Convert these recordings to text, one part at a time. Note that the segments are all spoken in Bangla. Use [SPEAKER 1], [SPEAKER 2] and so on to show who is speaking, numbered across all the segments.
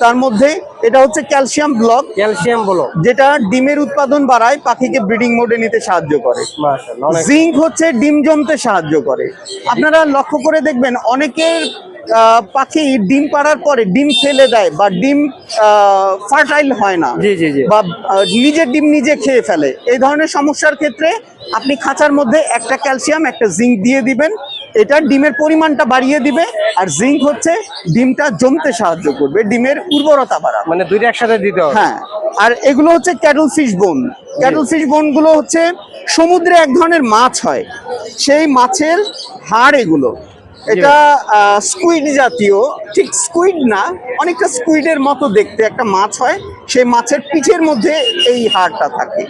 [SPEAKER 1] তার মধ্যে এটা হচ্ছে ক্যালসিয়াম ব্লক
[SPEAKER 2] ক্যালসিয়াম ব্লক।
[SPEAKER 1] যেটা ডিমের উৎপাদন বাড়ায় পাখিকে ব্রিডিং মোডে নিতে সাহায্য করে। জিঙ্ক হচ্ছে ডিম জমতে সাহায্য করে। আপনারা লক্ষ্য করে দেখবেন অনেকের আহ, পাখি ডিম পাড়ার পরে ডিম ফেলে দেয় বা ডিম ফার্টাইল হয় না। বা নিজের ডিম নিজে খেয়ে ফেলে। এই ধরনের সমস্যার ক্ষেত্রে আপনি খাঁচার মধ্যে একটা ক্যালসিয়াম একটা জিঙ্ক দিয়ে দিবেন। এটা ডিমের পরিমাণটা বাড়িয়ে দিবে আর জিঙ্ক হচ্ছে ডিমটা জমতে সাহায্য করবে ডিমের উর্বরতা বাড়া
[SPEAKER 2] মানে দুইটা একসাথে দিতে হবে?
[SPEAKER 1] হ্যাঁ আর এগুলো হচ্ছে cuttlefish bone cuttlefish বোনগুলো হচ্ছে সমুদ্রে এক ধরনের মাছ হয় সেই মাছের হাড় এগুলো। এটা স্কুইড জাতীয় ঠিক স্কুইড না অনেকটা স্কুইডের মতো দেখতে একটা মাছ হয় সেই মাছের পিঠের মধ্যে এই হাড়টা থাকে।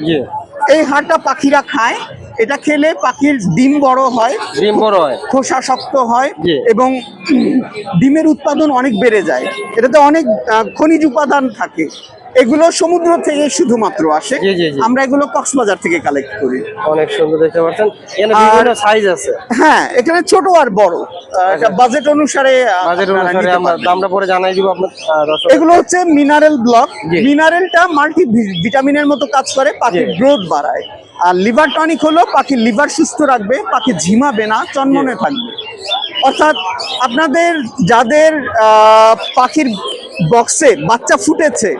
[SPEAKER 1] এই হাড়টা পাখিরা খায়। এটা খেলে পাখির ডিম বড় হয়
[SPEAKER 2] ডিম বড় হয়।
[SPEAKER 1] খোসা শক্ত হয় এবং ডিমের উৎপাদন অনেক বেড়ে যায়। এটাতে অনেক খনিজ উপাদান থাকে। এগুলো সমুদ্র থেকে শুধুমাত্র আসে। আমরা এগুলো কক্সবাজার থেকে কালেক্ট করি।
[SPEAKER 2] অনেক সুন্দর দেখতে পাচ্ছেন। সাইজ আছে।
[SPEAKER 1] হ্যাঁ এখানে ছোট আর বড়। এটা বাজেট অনুসারে
[SPEAKER 2] বাজেট অনুসারে আমরা দামটা পরে জানাই দিব আপনার
[SPEAKER 1] এগুলো হচ্ছে মিনারেল ব্লক মিনারেলটা মাল্টি ভিটামিনের মতো কাজ করে পাখির
[SPEAKER 2] জি।
[SPEAKER 1] গ্রোথ বাড়ায়। আর লিভার টনিক হলো পাখির লিভার সুস্থ রাখবে পাখি ঝিমাবে না চনমনে থাকবে। অর্থাৎ আপনাদের যাদের পাখির বক্সে বাচ্চা ফুটেছে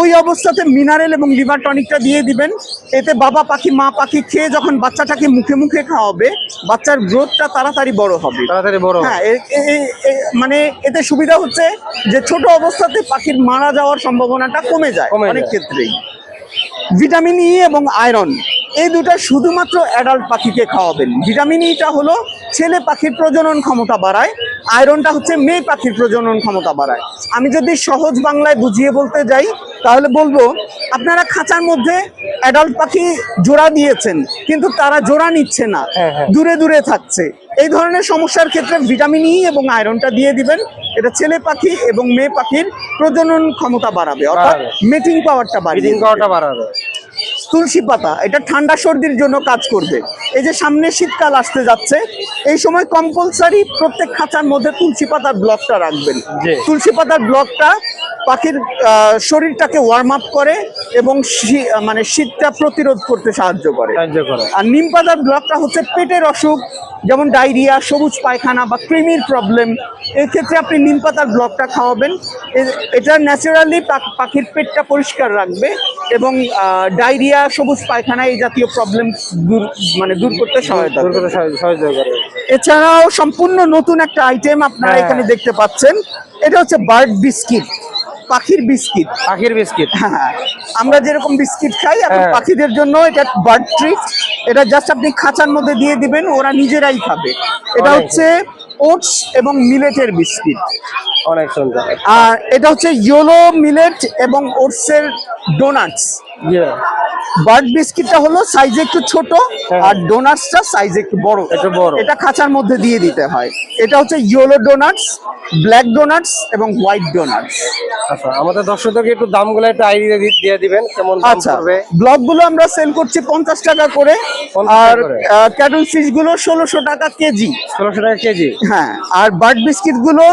[SPEAKER 1] ওই অবস্থাতে মিনারেল এবং লিভার টনিকটা দিয়ে দিবেন। এতে বাবা পাখি মা পাখি খেয়ে যখন বাচ্চাটাকে মুখে মুখে খাওয়াবে বাচ্চার গ্রোথটা তাড়াতাড়ি বড় হবে।
[SPEAKER 2] তাড়াতাড়ি বড় হ্যাঁ
[SPEAKER 1] মানে এতে সুবিধা হচ্ছে যে ছোট অবস্থাতে পাখির মারা যাওয়ার সম্ভাবনাটা কমে যায় অনেক ক্ষেত্রেই। ভিটামিন ই এবং আয়রন এই দুটো শুধুমাত্র অ্যাডাল্ট পাখিকে খাওয়াবেন। ভিটামিন ইটা হলো ছেলে পাখির প্রজনন ক্ষমতা বাড়ায় আয়রনটা হচ্ছে মেয়ে পাখির প্রজনন ক্ষমতা বাড়ায়। আমি যদি সহজ বাংলায় বুঝিয়ে বলতে যাই তাহলে বলব আপনারা খাঁচার মধ্যে অ্যাডাল্ট পাখি জোড়া দিয়েছেন কিন্তু তারা জোড়া নিচ্ছে না।
[SPEAKER 2] হ্যাঁ, হ্যাঁ।
[SPEAKER 1] দূরে দূরে থাকছে। এই ধরনের সমস্যার ক্ষেত্রে ভিটামিন ই এবং আয়রনটা দিয়ে দিবেন। এটা ছেলে পাখি এবং মেয়ে পাখির প্রজনন ক্ষমতা বাড়াবে অর্থাৎ। মেটিং পাওয়ারটা বাড়িয়ে
[SPEAKER 2] পাওয়ারটা বাড়াবে।
[SPEAKER 1] তুলসী পাতা এটা ঠান্ডা সর্দির জন্য কাজ করবে। এই যে সামনে শীতকাল আসতে যাচ্ছে এই সময় কম্পালসারি প্রত্যেক খাঁচার মধ্যে তুলসী পাতার ব্লকটা রাখবেন। তুলসী পাতার ব্লকটা পাখির শরীরটাকে ওয়ার্ম আপ করে এবং শী- মানে শীতটা প্রতিরোধ করতে সাহায্য করে। আর নিম পাতার ব্লকটা হচ্ছে পেটের অসুখ যেমন ডায়রিয়া সবুজ পায়খানা বা ক্রিমির প্রবলেম এক্ষেত্রে আপনি নিম পাতার ব্লকটা খাওয়াবেন। এটা ন্যাচারালি পাখির পেটটা পরিষ্কার রাখবে এবং ডায়রিয়া সবুজ পায়খানা এই জাতীয় প্রবলেম দূর মানে দূর করতে সহায়তা এছাড়াও সম্পূর্ণ নতুন একটা আইটেম আপনারা
[SPEAKER 2] হ্যাঁ।
[SPEAKER 1] এখানে দেখতে পাচ্ছেন। এটা হচ্ছে বার্ড বিস্কিট পাখির বিস্কিট।
[SPEAKER 2] পাখির বিস্কিট।
[SPEAKER 1] হ্যাঁ আমরা যেরকম বিস্কিট খাই এখন
[SPEAKER 2] হ্যাঁ।
[SPEAKER 1] পাখিদের জন্য এটা বার্ড ট্রিট এটা জাস্ট আপনি খাঁচার মধ্যে দিয়ে দিবেন ওরা নিজেরাই খাবে। এটা হচ্ছে ওটস এবং মিলেটের বিস্কিট।
[SPEAKER 2] অনেক সুন্দর।
[SPEAKER 1] আর এটা হচ্ছে ইয়েলো মিলেট এবং ওটসের ডোনাটস
[SPEAKER 2] ইয়ে
[SPEAKER 1] বার্ড বিস্কিটটা হলো সাইজে একটু ছোট
[SPEAKER 2] হ্যাঁ।
[SPEAKER 1] আর ডোনাটসটা সাইজে একটু বড়।
[SPEAKER 2] একটু বড়।
[SPEAKER 1] এটা খাঁচার মধ্যে দিয়ে দিতে হয়। এটা হচ্ছে ইয়েলো ডোনাটস ব্ল্যাক ডোনাটস এবং হোয়াইট ডোনাটস
[SPEAKER 2] আচ্ছা আমাদের দর্শকদেরকে একটু দামগুলো একটু আইডিয়া দিয়ে দিবেন কেমন
[SPEAKER 1] আচ্ছা ব্লকগুলো আমরা সেল করছি পঞ্চাশ টাকা করে। আর। ক্যাটল ফিশগুলো ষোলোশো টাকা কেজি।
[SPEAKER 2] ষোলোশো টাকা কেজি।
[SPEAKER 1] হ্যাঁ আর বার্ড বিস্কিটগুলো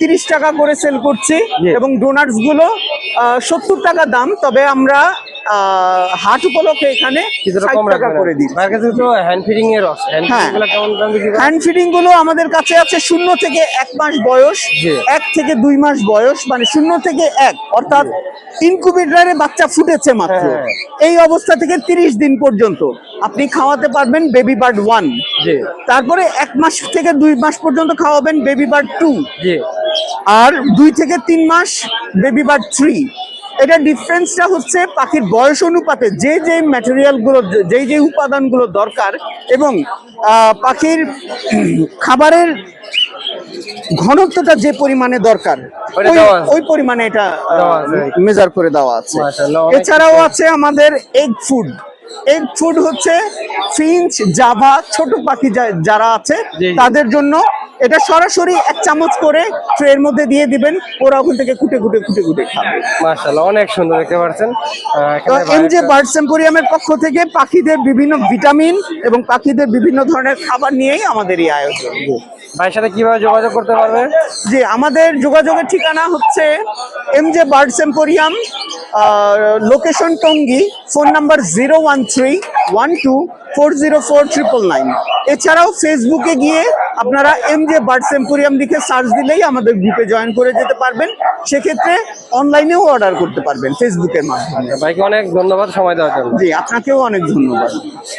[SPEAKER 1] তিরিশ টাকা করে সেল করছি এবং ডোনাটসগুলো সত্তর টাকা দাম। তবে আমরা হাট উপলক্ষে এখানে
[SPEAKER 2] কিছুটা
[SPEAKER 1] 60
[SPEAKER 2] কম
[SPEAKER 1] টাকা করে দিই
[SPEAKER 2] ভাইয়ের কাছে তো হ্যান্ড ফিডিং
[SPEAKER 1] হ্যাঁ।
[SPEAKER 2] গুলো
[SPEAKER 1] আমাদের কাছে আছে শূন্য থেকে এক মাস বয়স। এক থেকে দুই মাস বয়স মানে শূন্য থেকে এক। অর্থাৎ ইনকুবেটরে বাচ্চা ফুটেছে মাত্র।
[SPEAKER 2] হ্যাঁ।
[SPEAKER 1] এই অবস্থা থেকে তিরিশ দিন পর্যন্ত। আপনি খাওয়াতে পারবেন বেবি বার্ড ওয়ান তারপরে এক মাস থেকে দুই মাস পর্যন্ত খাওয়াবেন বেবি বার্ড টু
[SPEAKER 2] জি।
[SPEAKER 1] আর দুই থেকে তিন মাস বেবি বার্ড থ্রি এটা ডিফারেন্সটা হচ্ছে পাখির বয়স অনুপাতে যে যে ম্যাটেরিয়ালগুলো যেই যে উপাদানগুলো দরকার এবং পাখির খাবারের ঘনত্বটা যে পরিমাণে দরকার ওই- পরিমাণে এটা মেজার করে দেওয়া আছে। এছাড়াও আছে আমাদের এগ ফুড এগ ফুড হচ্ছে ফিঞ্চ জাভা ছোট পাখি যারা আছে। তাদের জন্য এটা সরাসরি এক চামচ করে ট্রের মধ্যে দিয়ে দিবেন। ওরা ওখান থেকে কুটে কুটে কুটে কুটে খাবে।
[SPEAKER 2] মাশাআল্লাহ অনেক সুন্দর দেখতে পাচ্ছেন।
[SPEAKER 1] তো
[SPEAKER 2] এখানে
[SPEAKER 1] এম জে বার্ড পক্ষ থেকে পাখিদের বিভিন্ন ভিটামিন এবং পাখিদের বিভিন্ন ধরনের খাবার নিয়েই আমাদের এই আয়োজন।
[SPEAKER 2] ভাইয়ের সাথে কীভাবে যোগাযোগ করতে পারবে?
[SPEAKER 1] যে আমাদের যোগাযোগের ঠিকানা হচ্ছে M J bird emporium location Tongi phone number zero one three one two four zero four triple nine. এছাড়াও ফেসবুকে গিয়ে আপনারা এম জে বার্ড সেম্পোরিয়াম লিখে সার্চ দিলেই আমাদের গ্রুপে জয়েন করে যেতে পারবেন। সেক্ষেত্রে অনলাইনেও অর্ডার করতে পারবেন ফেসবুকের মাধ্যমে।
[SPEAKER 2] ভাইকে অনেক ধন্যবাদ সময় দেওয়ার জন্য।
[SPEAKER 1] জি আপনাকেও অনেক ধন্যবাদ।